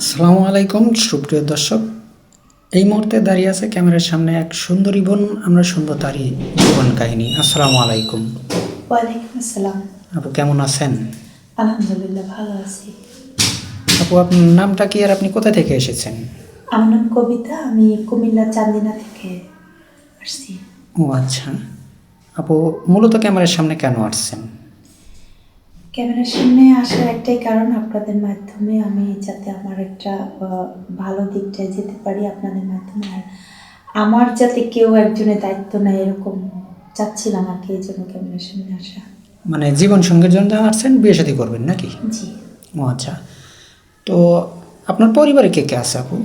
আসসালামু আলাইকুম সুপ্রিয় দর্শক। এই মুহূর্তে দাঁড়িয়ে আছে ক্যামেরার সামনে এক সুন্দরী বোন। আমরা শুনব তারই জীবন কাহিনী। আসসালামু আলাইকুম। ওয়ালাইকুম আসসালাম। আপু কেমন আছেন? আলহামদুলিল্লাহ ভালো আছি। আপু আপনার নামটা কি আর আপনি কোথা থেকে এসেছেন? আমার নাম কবিতা আমি কুমিল্লা চান্দিনা থেকে আসছি। ও আচ্ছা। আপু মূলত ক্যামেরার সামনে কেন আসছেন? ক্যামেরার সামনে আসার একটাই কারণ আপনাদের মাধ্যমে আমি যাতে আমার একটা ভালো দিকটায় যেতে পারি আপনাদের মাধ্যমে। আর আমার যাতে কেউ একজনের দায়িত্ব নেয় এরকম চাচ্ছিলাম আর কি এই জন্য ক্যামেরার সামনে আসা। মানে জীবন সঙ্গের জন্য আসছেন বিয়ে শাদী করবেন নাকি? জি। ও আচ্ছা। তো আপনার পরিবারে কে কে আছে আপু?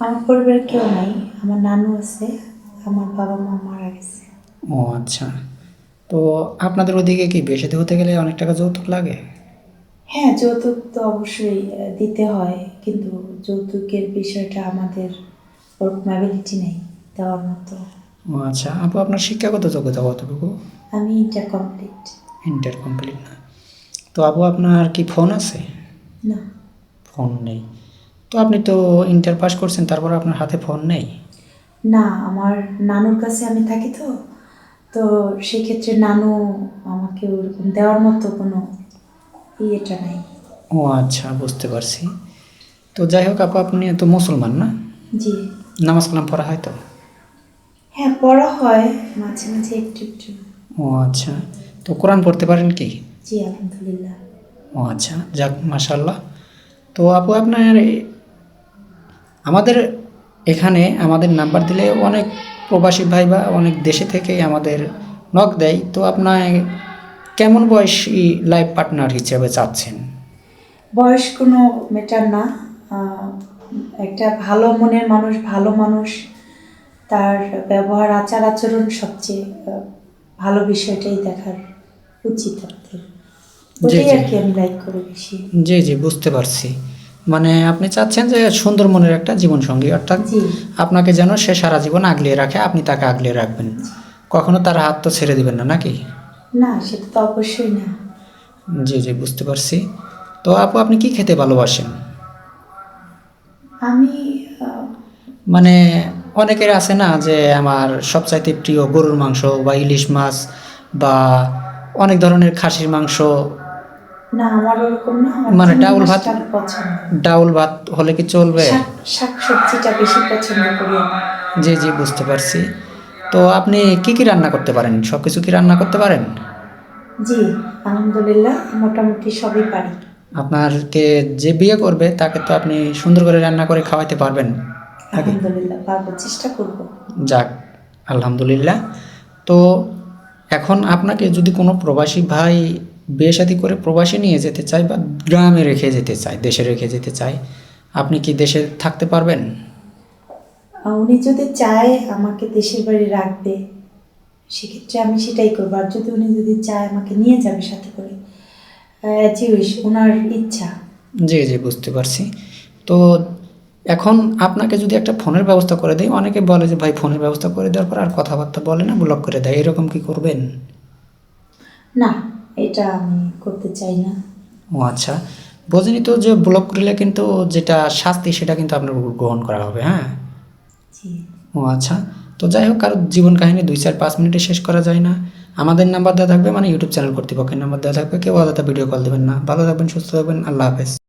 আমার পরিবারে কেউ নাই আমার নানু আছে আমার বাবা মা মারা গেছে। ও আচ্ছা। তো আপনাদের ওদিকে কি বিয়ে শাদী হতে গেলে অনেক টাকা যৌতুক লাগে? হ্যাঁ যৌতুক তো অবশ্যই দিতে হয় কিন্তু যৌতুকের বিষয়টা আমাদের ওরকম অ্যাবিলিটি নেই দেওয়ার মতো। ও আচ্ছা আপু আপনার শিক্ষাগত যোগ্যতা কতটুকু আমি ইন্টার কমপ্লিট ইন্টার কমপ্লিট না। তো আপু আপনার কি ফোন আছে? না। ফোন নেই। তো আপনি তো ইন্টার পাস করছেন তারপর আপনার হাতে ফোন নেই? না আমার নানুর কাছে আমি থাকি তো তো সেক্ষেত্রে নানু আমাকে ওরকম দেওয়ার মতো কোনো ইয়েটা নাই। ও আচ্ছা বুঝতে পারছি। তো যাই হোক আপু আপনি তো মুসলমান না? জি। নামাজ কালাম পড়া হয় তো? হ্যাঁ পড়া হয় মাঝে মাঝে একটু একটু। ও আচ্ছা। তো কোরআন পড়তে পারেন কি? জি আলহামদুলিল্লাহ। ও আচ্ছা যাক মাশাল্লাহ তো আপু আপনার আমাদের এখানে আমাদের নাম্বার দিলে অনেক প্রবাসী ভাই বা অনেক দেশে থেকে আমাদের নক দেয়। তো আপনার কেমন বয়সী লাইফ পার্টনার হিসেবে চাচ্ছেন? বয়স কোনো মেটার না। একটা ভালো মনের মানুষ ভালো মানুষ তার ব্যবহার আচার আচরণ সবচেয়ে ভালো বিষয়টাই দেখার উচিত ওটাই। আর কি আমি লাইক করি বেশি। জি জি বুঝতে পারছি। মানে আপনি চাচ্ছেন যে সুন্দর মনের একটা জীবনসঙ্গী অর্থাৎ আপনাকে যেন সে সারা জীবন আগলিয়ে রাখে আপনি তাকে আগলিয়ে রাখবেন। কখনো তার হাত তো ছেড়ে দিবেন না নাকি? না সেটা তো অবশ্যই না। জি জি বুঝতে পারছি। তো আপু আপনি কি খেতে ভালোবাসেন? আমি মানে অনেকের আছে না যে আমার সবচাইতে প্রিয় গরুর মাংস বা ইলিশ মাছ বা অনেক ধরনের খাসির মাংস না আমার ওরকম না মানে ডাউল ভাত? ডাউল ভাত হলে কি চলবে? শাক শাক সবজিটা বেশি পছন্দ করি জি জি বুঝতে পারছি। তো আপনি কি কি রান্না করতে পারেন? সব কিছু কি রান্না করতে পারেন? জি আলহামদুলিল্লাহ মোটামুটি সবই পারি। আপনারকে যে বিয়ে করবে তাকে তো আপনি সুন্দর করে রান্না করে খাওয়াতে পারবেন। আলহামদুলিল্লাহ পারব চেষ্টা করব। যাক আলহামদুলিল্লাহ। তো এখন আপনাকে যদি কোনো প্রবাসী ভাই বিয়ে শাদী করে প্রবাসী নিয়ে যেতে চায় বা গ্রামে রেখে যেতে চায় দেশে রেখে যেতে চায় আপনি কি দেশে থাকতে পারবেন? উনি যদি চায় আমাকে দেশের বাড়ি রাখবে সেক্ষেত্রে আমি সেটাই করব। আর যদি উনি যদি চায় আমাকে নিয়ে যাবে সাথে করে ইউইশ ওনার ইচ্ছা। জি জি বুঝতে পারছি। তো এখন আপনাকে যদি একটা ফোনের ব্যবস্থা করে দেয় অনেকে বলে যে ভাই ফোনের ব্যবস্থা করে দেওয়ার পর আর কথাবার্তা বলে না ব্লক করে দেয়। এরকম কি করবেন? না এটা আমি করতে চাই না। ও আচ্ছা। বোঝেনি তো যে ব্লক করলে কিন্তু যেটা শাস্তি সেটা কিন্তু আপনার উপর গ্রহণ করা হবে হ্যাঁ? ও আচ্ছা। তো যাই হোক কারও জীবন কাহিনী দুই চার পাঁচ মিনিটে শেষ করা যায় না। আমাদের নাম্বার দেওয়া থাকবে মানে ইউটিউব চ্যানেল কর্তৃপক্ষের নাম্বার দেওয়া থাকবে। কেউ আলাদা ভিডিও কল দেবেন না। ভালো থাকবেন সুস্থ থাকবেন। আল্লাহ হাফেজ।